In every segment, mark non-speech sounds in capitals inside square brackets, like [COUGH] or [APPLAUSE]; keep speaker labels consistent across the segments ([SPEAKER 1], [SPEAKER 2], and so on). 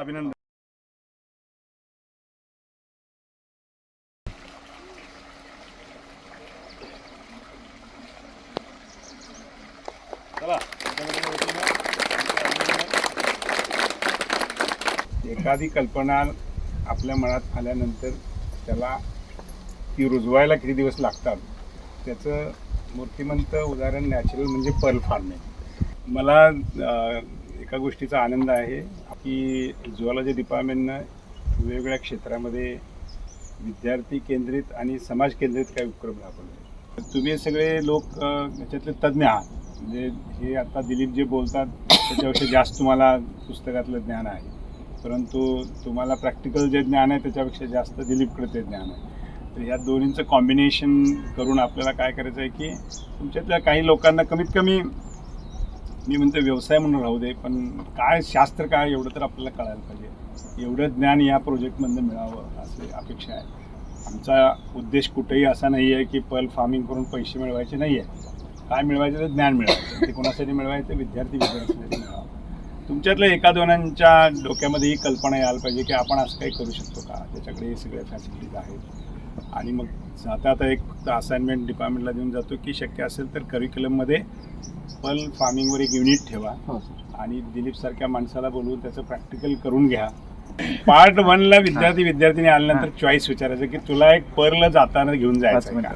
[SPEAKER 1] अभिनंदन. एखादी कल्पना आपल्या मनात आल्यानंतर त्याला ती रुजवायला किती दिवस लागतात? त्याचं मूर्तिमंत उदाहरण नॅचरल म्हणजे पर्ल फार्मिंग मला एका गोष्टीचा आनंद आहे की झुऑलॉजी डिपार्टमेंटनं वेगवेगळ्या क्षेत्रामध्ये विद्यार्थी केंद्रित आणि समाज केंद्रित काही उपक्रम राबवले. तुम्ही सगळे लोक याच्यातले तज्ज्ञ आहात. म्हणजे हे आता दिलीप जे बोलतात त्याच्यापेक्षा जास्त तुम्हाला पुस्तकातलं ज्ञान आहे. परंतु तुम्हाला प्रॅक्टिकल जे ज्ञान आहे त्याच्यापेक्षा जास्त दिलीपकडे ते ज्ञान आहे. तर ह्या दोन्हींचं कॉम्बिनेशन करून आपल्याला काय करायचं आहे की तुमच्यातल्या काही लोकांना कमीत कमी मी म्हणतो व्यवसाय म्हणून राहू दे पण काय शास्त्र काय एवढं तर आपल्याला कळायला पाहिजे. एवढं ज्ञान या प्रोजेक्टमधनं मिळावं असे अपेक्षा आहे. आमचा उद्देश कुठेही असा नाही आहे की पल फार्मिंग करून पैसे मिळवायचे नाही आहे काय मिळवायचं तर ज्ञान मिळवायचं. ते कोणासाठी मिळवायचं? विद्यार्थी विद्यार्थ्यांसाठी मिळावं. तुमच्यातल्या एका दोनांच्या डोक्यामध्ये ही कल्पना यायला पाहिजे की आपण असं काही करू शकतो का? त्याच्याकडे सगळ्या फॅसिलिटीज आहेत. आणि मग आता आता एक फक्त असाइनमेंट डिपार्टमेंटला देऊन जातो की शक्य असेल तर करिक्युलममध्ये पल फार्मिंगवर एक युनिट ठेवा. आणि दिलीप सारख्या माणसाला बोलवून त्याचं प्रॅक्टिकल करून घ्या. पार्ट वनला विद्यार्थी विद्यार्थिनी आल्यानंतर चॉईस विचारायचं की तुला एक पर्ल जाताना घेऊन जायचं आहे का?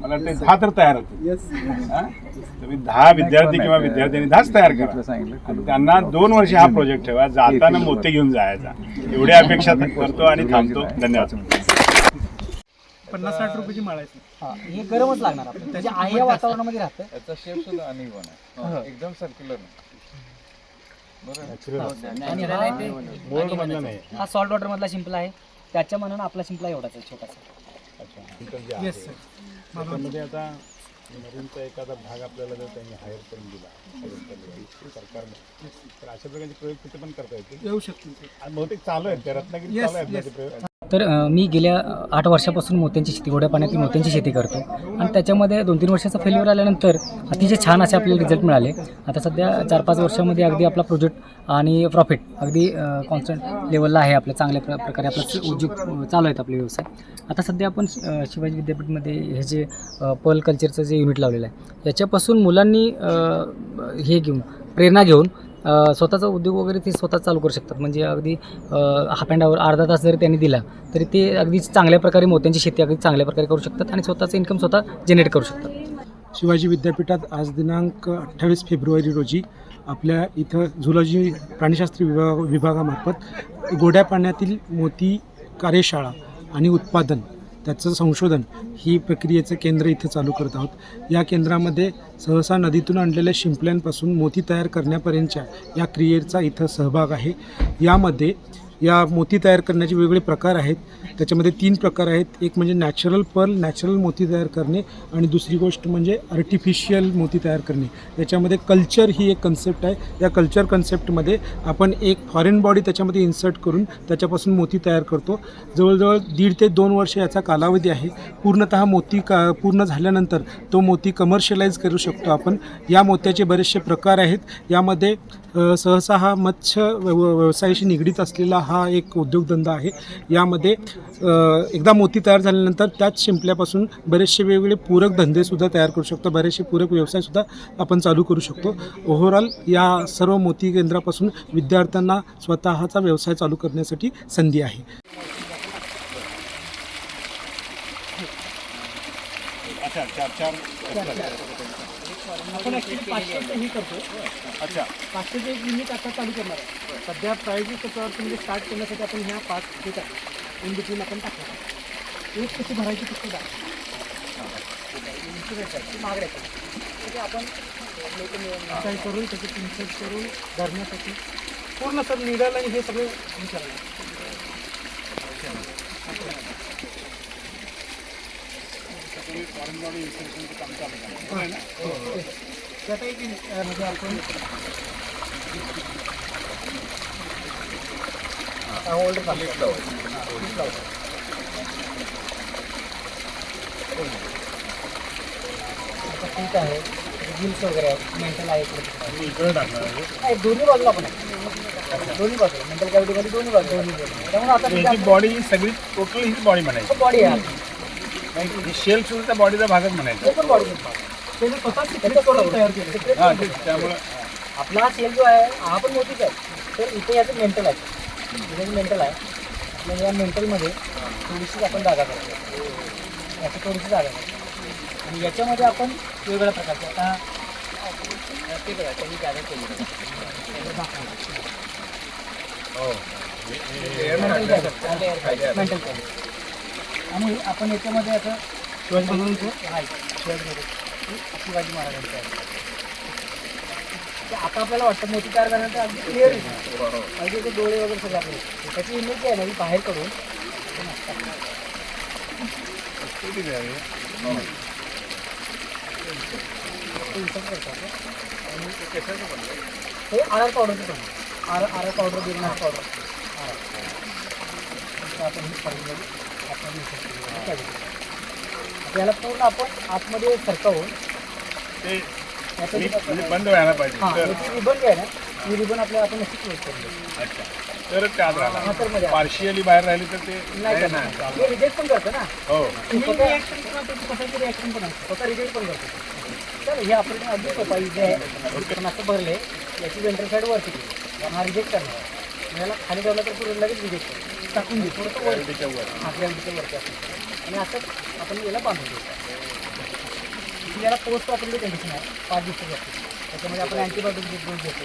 [SPEAKER 1] मला वाटतं दहा तर तयार होते हा? तुम्ही दहा विद्यार्थी किंवा विद्यार्थ्यांनी दहाच तयार करा. आणि त्यांना दोन वर्ष हा प्रोजेक्ट ठेवा. जाताना मोते घेऊन जायचा. एवढी अपेक्षा [LAUGHS] करतो आणि थांबतो. धन्यवाद.
[SPEAKER 2] पन्नास साठ रुपयाची माळ आहे
[SPEAKER 3] हा, हे गरमच लागणार आपल्याला. म्हणजे आहे या वातावरणामध्ये राहतं.
[SPEAKER 4] याचा शेप सुद्धा आहे. हो, एकदम सर्क्युलर
[SPEAKER 3] आणि हा
[SPEAKER 1] बोर्ड मधलं नाही.
[SPEAKER 3] हा सॉल्ट वॉटर मधला शिंपला आहे. त्याच्या मनानं आपला शिंपला एवढाच आहे छोटासा.
[SPEAKER 1] अच्छा.
[SPEAKER 2] येस सर
[SPEAKER 1] त्याच्यामध्ये आता नवीनचा एखादा भाग आपल्याला जर त्यांनी हायर करून दिला सरकारने तर अशा प्रकारचे प्रयोग तिथे पण करता येतील?
[SPEAKER 2] येऊ शकतील. सर
[SPEAKER 1] आणि बहुतेक चालू आहेत त्या रत्नागिरी
[SPEAKER 2] Yes,
[SPEAKER 1] चालू आहेत ना
[SPEAKER 2] yes.
[SPEAKER 1] ते प्रयोग
[SPEAKER 3] तर मी गेल्या आठ वर्षापासून मोत्यांची शेती गोड्या पाण्यातील मोत्यांची शेती करतो. आणि त्याच्यामध्ये दोन तीन वर्षाचा फेल्युअर आल्यानंतर अतिशय छान असे आपल्याला रिझल्ट मिळाले. आता सध्या चार पाच वर्षामध्ये अगदी आपला प्रोजेक्ट आणि प्रॉफिट अगदी कॉन्स्टंट लेवलला आहे आपल्या चांगल्या प्र प्रकारे आपला उद्योग चालू आहेत आपले व्यवसाय. आता सध्या आपण शिवाजी विद्यापीठमध्ये हे जे पर्ल कल्चरचं जे युनिट लावलेलं आहे याच्यापासून मुलांनी हे घेऊन प्रेरणा घेऊन स्वतःचा उद्योग वगैरे ते स्वतः चालू करू शकतात. म्हणजे अगदी हाफ अँड आवर अर्धा तास जरी त्यांनी दिला तरी ते अगदी चांगल्या प्रकारे मोत्यांची शेती अगदी चांगल्या प्रकारे करू शकतात आणि स्वतःचं इन्कम स्वतः जनरेट करू शकतात.
[SPEAKER 2] शिवाजी विद्यापीठात आज दिनांक अठ्ठावीस फेब्रुवारी रोजी आपल्या इथं झुलॉजी प्राणीशास्त्री विभाग विभागामार्फत गोड्या पाण्यातील मोती कार्यशाळा आणि उत्पादन त्याचं संशोधन ही प्रक्रियेचं केंद्र इथं चालू करत आहोत. या केंद्रामध्ये सहसा नदीतून आणलेल्या शिंपल्यांपासून मोती तयार करण्यापर्यंतच्या या क्रियेचा इथं सहभाग आहे. यामध्ये या मोती तयार करण्याचे वेगवेगळे प्रकार आहेत. त्याच्यामध्ये तीन प्रकार आहेत. एक म्हणजे नॅचरल पर्ल नॅचरल मोती तयार करणे आणि दुसरी गोष्ट म्हणजे आर्टिफिशियल मोती तयार करणे. याच्यामध्ये कल्चर ही एक कन्सेप्ट आहे. या कल्चर कन्सेप्टमध्ये आपण एक फॉरेन बॉडी त्याच्यामध्ये इन्सर्ट करून त्याच्यापासून मोती तयार करतो. जवळजवळ दीड ते दोन वर्ष याचा कालावधी आहे. पूर्णतः मोती का पूर्ण झाल्यानंतर तो मोती कमर्शियलाइज करू शकतो आपण. या मोत्याचे बरेचसे प्रकार आहेत. यामध्ये सहसा हा मत्स्य व्य- व्यवसायाशी निगडीत असलेला हा एक उद्योगधंदा आहे. यामध्ये एकदा मोती तयार झाल्यानंतर त्याच शिंपल्यापासून बरेचसे वेगवेगळे पूरक धंदेसुद्धा तयार करू शकतो. बरेचसे पूरक व्यवसायसुद्धा आपण चालू करू शकतो. ओव्हरऑल या सर्व मोती केंद्रापासून विद्यार्थ्यांना स्वतःचा व्यवसाय चालू करण्यासाठी संधी आहे.
[SPEAKER 1] अच्छा चार चार.
[SPEAKER 3] आपण ॲक्च्युली पाचशेचं हे करतो
[SPEAKER 1] अच्छा.
[SPEAKER 3] पाचशेचं एक युनिट आता चालू करणार आहे. सध्या प्रायोगिक त्याच्यावर म्हणजे स्टार्ट करण्यासाठी आपण ह्या पाच हे टाकतो इन बिटवीन आपण टाकतो एक कशी भरायची फक्त दा महागड्या आपण काय करून त्याचे इन्सर्ट करून धरण्यासाठी पूर्ण सर निडल आणि हे सगळे म्हणजे आपण होल्ड ठीक आहे गिल्स वगैरे आहेत मेंटल आहे इकडे
[SPEAKER 1] टाकणार
[SPEAKER 3] नाही दोन्ही बाजूला. पण दोन्ही बाजूला. मेंटल कॅव्हिटीमध्ये दोन्ही बाजू दोन्ही बाजू त्यामुळे आता
[SPEAKER 1] बॉडी ही सगळी टोटल ही बॉडी म्हणायची
[SPEAKER 3] बॉडी आहे.
[SPEAKER 1] ही शेल सुद्धा त्या बॉडीचा भागच म्हणायचा
[SPEAKER 3] ते पण बॉडी त्याने स्वतः secret करून तयार केलं Secret
[SPEAKER 1] हा
[SPEAKER 3] करून.
[SPEAKER 1] तेच त्यामुळं
[SPEAKER 3] आपला हा सेल जो आहे हा पण मोठीच आहे तर इथे याचं मेंटल आहे इथे मेंटल आहे म्हणजे या मेंटलमध्ये थोडीशी आपण जागा करतो याची थोडीशी जागा करतो आणि याच्यामध्ये आपण वेगवेगळ्या प्रकारचे आता ते बघा त्यांनी जागा केली
[SPEAKER 1] हो
[SPEAKER 3] मेंटल याच्यामध्ये असं शिवाजी महाराज. शिवाजी ते आता आपल्याला वाटतं कार करण्याचं अगदी क्लिअर अगदी ते डोळे वगैरे सगळं आपले. त्याची इमेज आहे ना, ती बाहेर ते? ते ते. हे आर पण आर आर पावडर बिरनार पावडर आर ही. आहे. आता याला पूर्ण आपण आतमध्ये सरकवून
[SPEAKER 1] ते
[SPEAKER 3] याचं
[SPEAKER 1] मी-
[SPEAKER 3] जे आपण-
[SPEAKER 1] बंद व्हायला पाहिजे.
[SPEAKER 3] हां याची रिबन जी आहे ना. ही रिबन आपल्या आपण क्लोज करून देऊ
[SPEAKER 1] अच्छा. तरच ते आत राहणार. पार्शियली बाहेर राहिली तर ते
[SPEAKER 3] नाही
[SPEAKER 1] नाही
[SPEAKER 3] करणार.
[SPEAKER 1] ना
[SPEAKER 3] रिजेक्ट पण करतं ना.
[SPEAKER 1] हो.
[SPEAKER 3] स्वतः स्वतःची रिॲक्शन पण असते स्वतः रिजेक्ट पण करतो तर हे ऑपरेशन अगदी सोपा आहे पण असं भरले याची वेंटर साईड वरती केली. हा रिजेक्ट करणार आहे. याला खाली ठेवला तर पूर्ण लगेच रिजेक्ट टाकून देऊ थोडंसं वर.
[SPEAKER 1] त्याच्या
[SPEAKER 3] हा वरती असतं आणि असं आपण याला बांधून ही याला पोस्ट ऑपरेटिव्ह कंडिशन आहे पाच दिवसाची असते त्याच्यामध्ये आपण अँटीबायोटिक डोस देतो.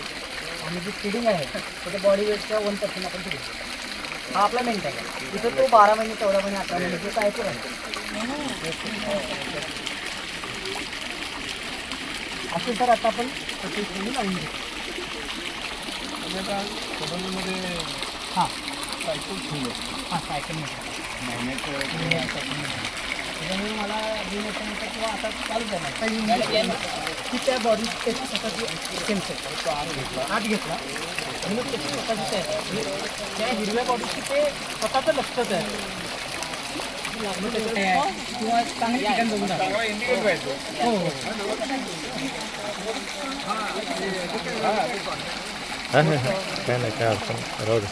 [SPEAKER 3] आणि जी फिडिंग आहे तर त्या बॉडी वेटच्या वन पर्सेंट आपण फिडिंग देतो. हा आपला मेंट आहे तिथं तो बारा महिने चौदा महिने अठरा महिने जो काय राहतो असे तर आता आपण प्रत्येक लावून देतो हां. सायकल ठेवलं हां सायकल त्याच्यामुळे मला दोन वर्षानंतर किंवा आता चालू करणार की त्या बॉडी त्याची स्वतःची सेन्सर आत घेतला आत घेतला आणि मग त्याची स्वतःची तयारी आहे. त्या हिरव्या बॉडीची ते स्वतःचं लक्षच आहे किंवा चांगली ठिकाण बघून
[SPEAKER 1] हो हो
[SPEAKER 3] हो हो
[SPEAKER 5] काय नाही काय अडचण राहू दे